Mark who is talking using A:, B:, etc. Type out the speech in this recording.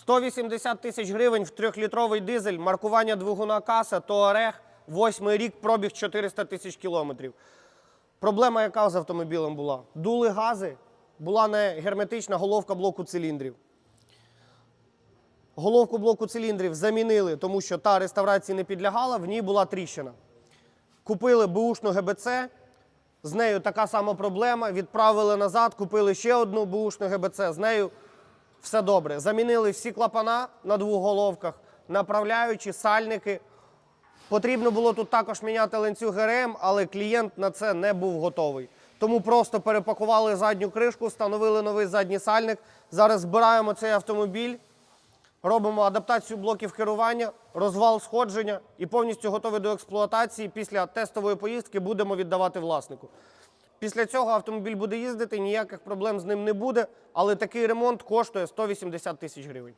A: 180 тисяч гривень в трьохлітровий дизель, маркування двигуна каса, Туарег, восьмий рік, пробіг 400 тисяч кілометрів. Проблема, яка з автомобілем була? Дули гази, була не герметична головка блоку циліндрів. Головку блоку циліндрів замінили, тому що та реставрації не підлягала, в ній була тріщина. Купили бушну ГБЦ, з нею така сама проблема. Відправили назад, купили ще одну бушну ГБЦ, з нею все добре. Замінили всі клапана на двох головках, направляючі, сальники. Потрібно було тут також міняти ланцюг ГРМ, але клієнт на це не був готовий. Тому просто перепакували задню кришку, встановили новий задній сальник. Зараз збираємо цей автомобіль, робимо адаптацію блоків керування, розвал сходження і повністю готові до експлуатації. Після тестової поїздки будемо віддавати власнику. Після цього автомобіль буде їздити, ніяких проблем з ним не буде, але такий ремонт коштує 180 тисяч гривень.